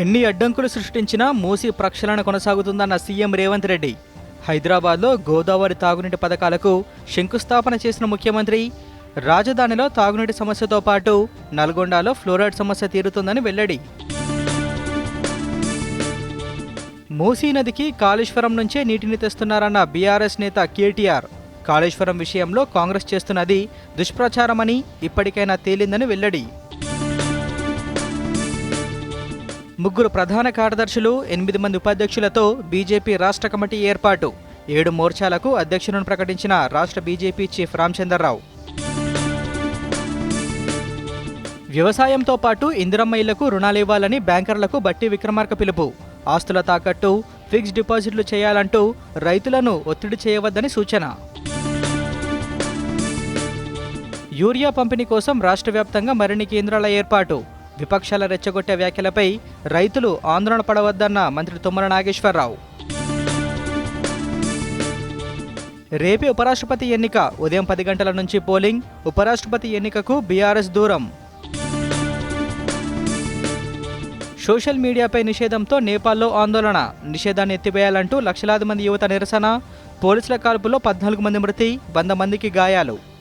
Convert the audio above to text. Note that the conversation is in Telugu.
ఎన్ని అడ్డంకులు సృష్టించినా మూసి ప్రక్షాళన కొనసాగుతుందన్న సీఎం రేవంత్ రెడ్డి. హైదరాబాద్లో గోదావరి తాగునీటి పథకాలకు శంకుస్థాపన చేసిన ముఖ్యమంత్రి రాజధానిలో తాగునీటి సమస్యతో పాటు నల్గొండలో ఫ్లోరైడ్ సమస్య తీరుతుందని వెల్లడి. మూసీ నదికి కాళేశ్వరం నుంచే నీటిని తెస్తున్నారన్న బీఆర్ఎస్ నేత కేటీఆర్. కాళేశ్వరం విషయంలో కాంగ్రెస్ చేస్తున్నది దుష్ప్రచారమని ఇప్పటికైనా తేలిందని వెల్లడి. ముగ్గురు ప్రధాన కార్యదర్శులు ఎనిమిది మంది ఉపాధ్యక్షులతో బీజేపీ రాష్ట్ర కమిటీ ఏర్పాటు. ఏడు మోర్చాలకు అధ్యక్షులను ప్రకటించిన రాష్ట్ర బీజేపీ చీఫ్ రామచంద్రరావు. వ్యవసాయంతో పాటు ఇందిరమ్మ ఇళ్ళకు రుణాలు ఇవ్వాలని బ్యాంకర్లకు బట్టి విక్రమార్క పిలుపు. ఆస్తుల తాకట్టు ఫిక్స్డ్ డిపాజిట్లు చేయాలంటూ రైతులను ఒత్తిడి చేయవద్దని సూచన. యూరియా పంపిణీ కోసం రాష్ట్ర వ్యాప్తంగా మరిన్ని కేంద్రాల ఏర్పాటు. విపక్షాల రెచ్చగొట్టే వ్యాఖ్యలపై రైతులు ఆందోళన పడవద్దన్న మంత్రి తుమ్మల నాగేశ్వరరావు. రేపే ఉపరాష్ట్రపతి ఎన్నిక. ఉదయం పది గంటల నుంచి పోలింగ్. ఉపరాష్ట్రపతి ఎన్నికకు బీఆర్ఎస్ దూరం. సోషల్ మీడియాపై నిషేధంతో నేపాల్లో ఆందోళన. నిషేధాన్ని ఎత్తివేయాలంటూ లక్షలాది మంది యువత నిరసన. పోలీసుల కాల్పులో పద్నాలుగు మంది మృతి వంద మందికి గాయాలు.